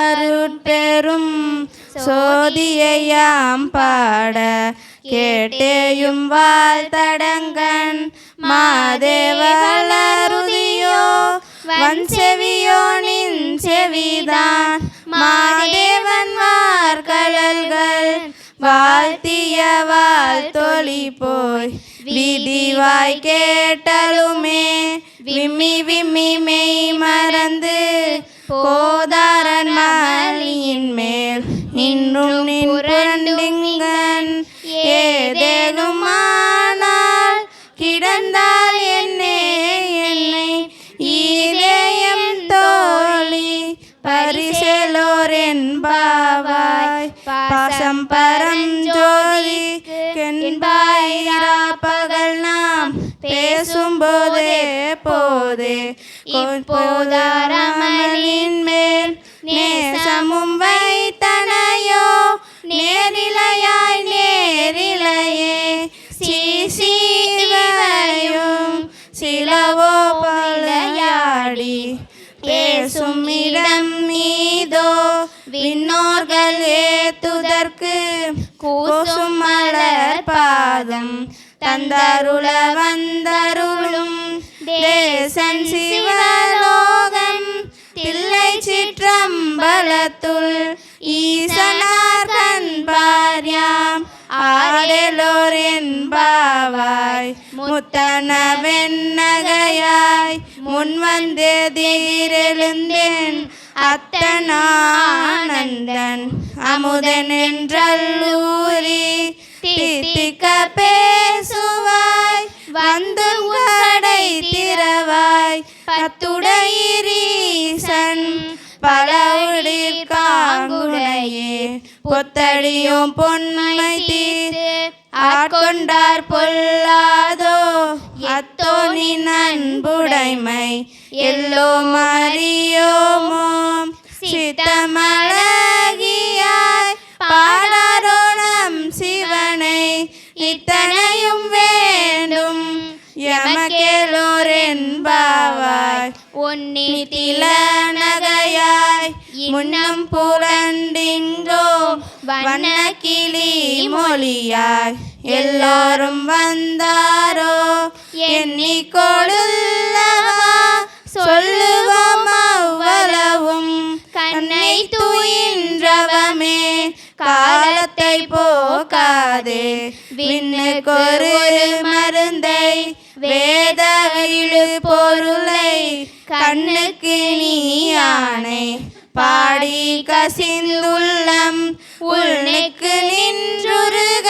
இல்லாருட்பெரும் சோதியையாம் பாட கேட்டேயும் வாழ்த்தடங்கன் மாதேவலருதியோ வன்செவியோ நின் செவிதான் மாதேவன் வார்கழல்கள் வாழ்த்திய வாழ்த்தொளி போய் விதிவாய் கேட்டலுமே. விம்மி விம்மி மெய் மறந்து கோதாரன் மலியின் மேல் நின்று பேசும்போதே போதே போதாரமலின் மேல் நேசமும் வைத்தனையோ நேரிலையாய் நேரிலையே. சீசீவையும் சிலவோ பழையாடி பேசும் இடம் மீதோ விண்ணோர்கள் ஏத்துதற்கு கூசும் மலர் பாதம் தந்தருள வந்தருளும் தேசன் சிவலோகம் தில்லை சிற்றம்பலத்துள் ஈசனார் கண்பார்யாம் ஆடலோர் என்பாவாய் முத்தன வெண்ணகையாய் முன் வந்து தீரெழுந்தேன் அத்தனானந்தன் அமுதன் என்றல்லூரி தித்திக்க பேசுவாய் பலவுடிற் காங்குடையே புத்தடியும் பொன்மை தீர்த்து ஆட்கொண்டார் பொல்லாதோ அத்தோனி நண்புடைமை எல்லோ மறியோமோ சித்தமழகியாய் பாடாரோணம் சிவனை இத்தனையும் வேண்டும். எமக்கேலோர் என்பாவாய் நித்தில இன்னம் புரண்டின்றோ வண்ண கிளி மொழியாய் எல்லோரும் வந்தாரோ எண்ணிக்கொழுல்லவா சொல்லுவோம் அவ்வளவும் கண்ணை தூயின்றவமே காலத்தை போக்காதே விண்ணுக்கொரு மருந்தை வேத பொருளை கண்ணுக்கு நீ ஆணை பாடி கசிந்துள்ளம். உள்நெக்கு நின்றுருக.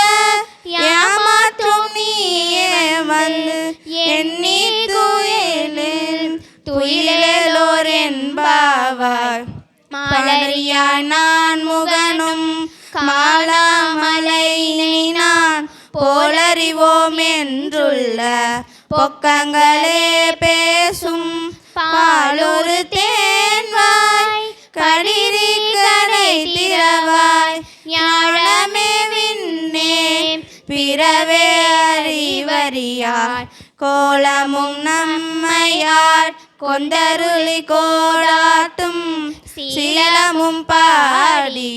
ஏமாற்றும் நீயே வந்து எண்ணி துயிலில் துயிலோர் என்பாவாய். மலரியா நான் முகனும் மாலாமலை நான் போலறிவோம் என்றுள்ள பொக்கங்களே பேசும் அறிவறியாய் கோலமும் நம்மையார் கொண்டருளி கோடாட்டும் சீலமும் பாடி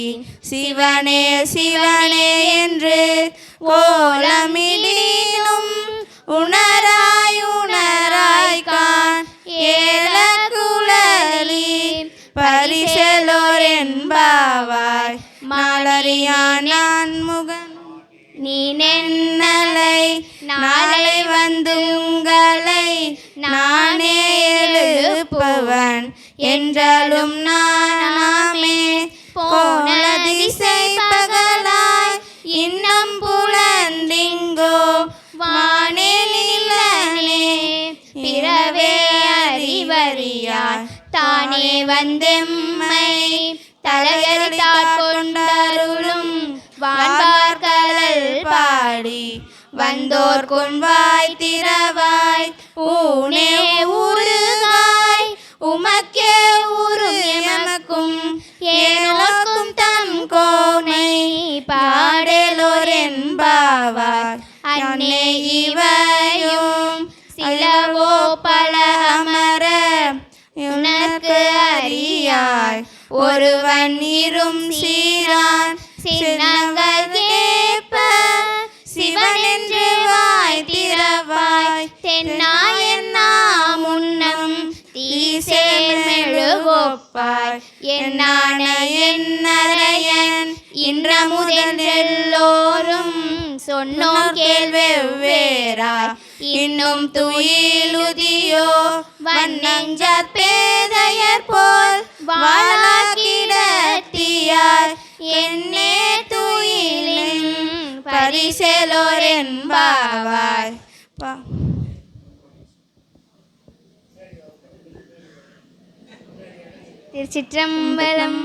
சிவனே சிவனே என்று கோலமிடீனும் உணராய் உணராய் கான் ஏல குழலி பரிசலோர் என்பாவாய். மலரியான் நான் முகன் நீ நென்னலை நாளை வந்து உங்களை நானே எழுப்புவன். என்றாலும் நானாமே போன திசை பகலாய் இன்னும் புலந்திங்கோ வானே நிலனே பிறவே அறிவறியார் தானே வந்தெம்மை தலையறித்தாற் கொண்டருளும் வான்பார்கழல் பாடி வந்தோர் கொன்வாய் திறவாய். ஊனே உருகாய் உமக்கே உரு எமக்கும். ஏனோக்கும் தம் கோனை பாடலோர் என்பாவார் அன்னை இவையும் சிலவோ பல அமர. உனக்கு அறியாய். ஒருவன் இரும் சீரான். சின்னங்கள் திறவாய் தென்னாயன்னா முன்னம் தீசேர் மெழுகொப்பாய் என்னான என்னரையன் எல்லோரும் சொன்னோம் கேள்வெவ்வேறாய் இன்னும் துயிலுதியோ வண்ணஞ்ச பேதையர் போல் வாழாக்கிடத்தியார் என்னே துயிலின் பரிசெலோர் என்பாவாய் பா திருச்சிற்றம்பலம்.